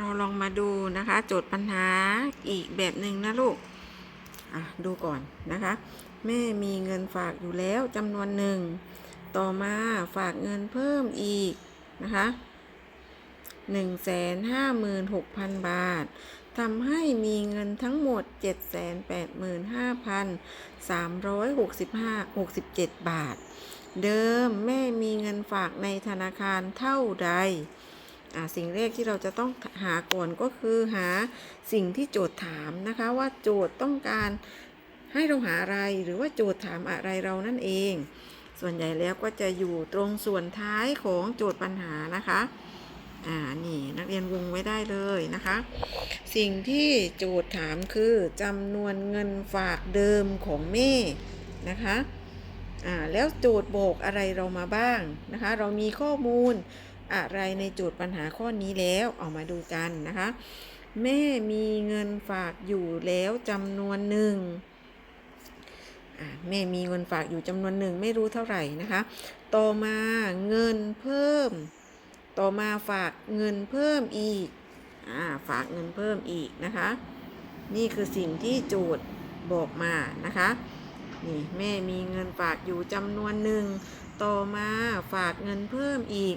เราลองมาดูนะคะ โจทย์ปัญหาอีกแบบหนึ่งนะลูกอะดูก่อนนะคะ แม่มีเงินฝากอยู่แล้วจำนวนหนึ่ง ต่อมาฝากเงินเพิ่มอีกนะคะ1 5 6 0 0 0บาททำให้มีเงินทั้งหมด 785,365 67 บาท เดิมแม่มีเงินฝากในธนาคารเท่าใด สิ่งแรกที่เราจะต้องหาก่อนก็คือหาสิ่งที่โจทย์ถามนะคะ ว่าโจทย์ต้องการให้เราหาอะไรหรือว่าโจทย์ถามอะไรเรานั่นเอง ส่วนใหญ่แล้วก็จะอยู่ตรงส่วนท้ายของโจทย์ปัญหานะคะ อ่า นี่นักเรียนวงไว้ได้เลยนะคะ สิ่งที่โจทย์ถามคือจำนวนเงินฝากเดิมของแม่นะคะ อ่า แล้วโจทย์บอกอะไรเรามาบ้างนะคะ เรามีข้อมูล อะไรในโจทย์ปัญหาข้อนี้แล้วเอามาดูกันนะคะ แม่มีเงินฝากอยู่แล้วจำนวนหนึ่งแม่มีเงินฝากอยู่จำนวนหนึ่งไม่รู้เท่าไหร่นะคะ ต่อมาเงินเพิ่ม ต่อมาฝากเงินเพิ่มอีกอฝากเงินเพิ่มอีกนะคะ นี่คือสิ่งที่โจทย์บอกมานะคะนี่แม่มีเงินฝากอยู่จำนวนหนึ่ง ต่อมาฝากเงินเพิ่มอีก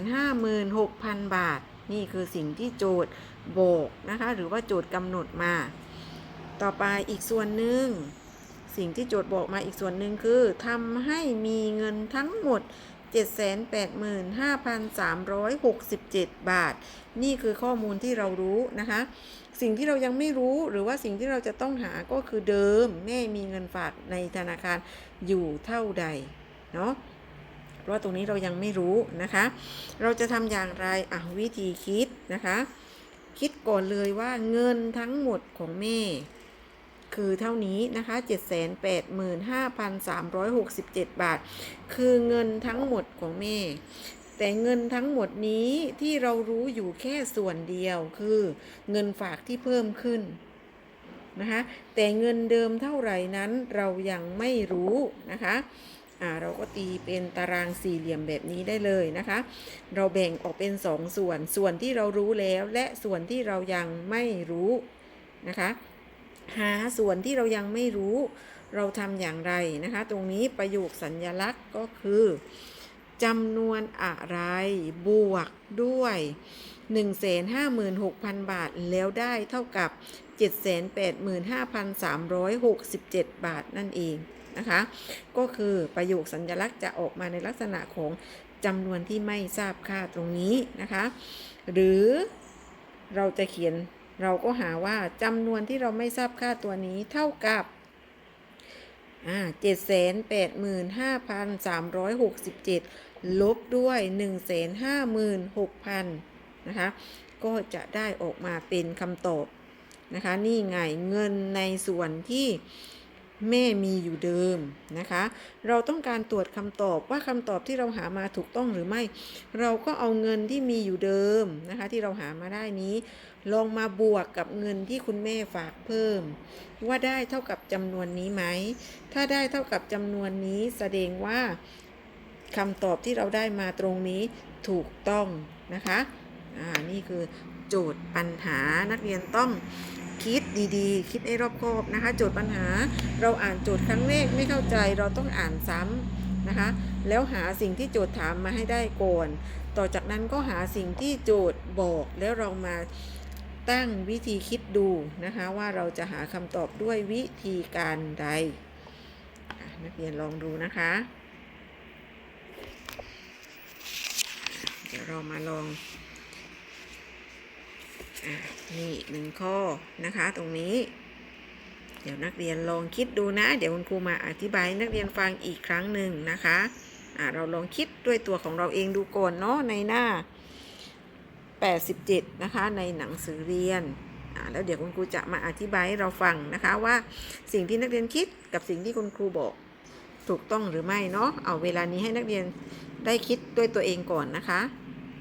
156,000 บาท นี่คือสิ่งที่โจทย์บกนะคะ หรือว่าโจทย์กำหนดมา ต่อไปอีกส่วนหนึ่ง สิ่งที่โจทย์บอกมาอีกส่วนหนึ่งคือทำให้มีเงินทั้งหมด785,367 บาท นี่คือข้อมูลที่เรารู้นะคะ สิ่งที่เรายังไม่รู้หรือว่าสิ่งที่เราจะต้องหาก็คือเดิมแม่มีเงินฝากในธนาคารอยู่เท่าใด เนาะเพราะว่าตรงนี้เรายังไม่รู้นะคะ เราจะทำอย่างไรอะวิธีคิดนะคะ คิดก่อนเลยว่าเงินทั้งหมดของแม่ คือเท่านี้นะคะ 785,367 บาท คือเงินทั้งหมดของแม่ แต่เงินทั้งหมดนี้ที่เรารู้อยู่แค่ส่วนเดียวคือเงินฝากที่เพิ่มขึ้นนะคะแต่เงินเดิมเท่าไหร่นั้นเรายังไม่รู้นะคะ เราก็ตีเป็นตารางสี่เหลี่ยมแบบนี้ได้เลยนะคะ เราแบ่งออกเป็นสองส่วน ส่วนที่เรารู้แล้วและส่วนที่เรายังไม่รู้นะคะ หาส่วนที่เรายังไม่รู้ เราทำอย่างไรนะคะ ตรงนี้ประโยคสัญญลักษณ์ก็คือจำนวนอะไรบวกด้วย 156,000 บาทแล้วได้เท่ากับ 785,367 บาทนั่นเอง นะคะ ก็คือประโยคสัญลักษณ์จะออกมาในลักษณะของจำนวนที่ไม่ทราบค่าตรงนี้นะคะ หรือเราจะเขียนเราก็หาว่าจำนวนที่เราไม่ทราบค่าตัวนี้เท่ากับเจ็ดแสนแปดหมื่นห้าพันสามร้อยหกสิบเจ็ดลบด้วยหนึ่งแสนห้าหมื่นหกพันนะคะ ก็จะได้ออกมาเป็นคำตอบนะคะ นี่ไงเงินในส่วนที่ แม่มีอยู่เดิมนะคะ เราต้องการตรวจคำตอบว่าคำตอบที่เราหามาถูกต้องหรือไม่ เราก็เอาเงินที่มีอยู่เดิมนะคะ ที่เราหามาได้นี้ ลองมาบวกกับเงินที่คุณแม่ฝากเพิ่ม ว่าได้เท่ากับจำนวนนี้ไหม ถ้าได้เท่ากับจำนวนนี้แสดงว่าคำตอบที่เราได้มาตรงนี้ถูกต้องนะคะ อ่า นี่คือโจทย์ปัญหานักเรียนต้อง คิดดีๆ คิดให้รอบคอบนะคะ โจทย์ปัญหาเราอ่านโจทย์ครั้งแรกไม่เข้าใจเราต้องอ่านซ้ำนะคะ แล้วหาสิ่งที่โจทย์ถามมาให้ได้ก่อน ต่อจากนั้นก็หาสิ่งที่โจทย์บอกแล้วเรามาตั้งวิธีคิดดูนะคะ ว่าเราจะหาคำตอบด้วยวิธีการใดนักเรียนลองดูนะคะ เดี๋ยวเรามาลอง นี่หนึ่งข้อนะคะตรงนี้ เดี๋ยวนักเรียนลองคิดดูนะ เดี๋ยวคุณครูมาอธิบายนักเรียนฟังอีกครั้งหนึ่งนะคะะเราลองคิดด้วยตัวของเราเองดูก่อนเนาะในหน้า 87 นะคะ ในหนังสือเรียนแล้วเดี๋ยวคุณครูจะมาอธิบายให้เราฟังนะคะว่าสิ่งที่นักเรียนคิดกับสิ่งที่คุณครูบอกถูกต้องหรือไม่เนาะเอาเวลานี้ให้นักเรียนได้คิดด้วยตัวเองก่อนนะคะ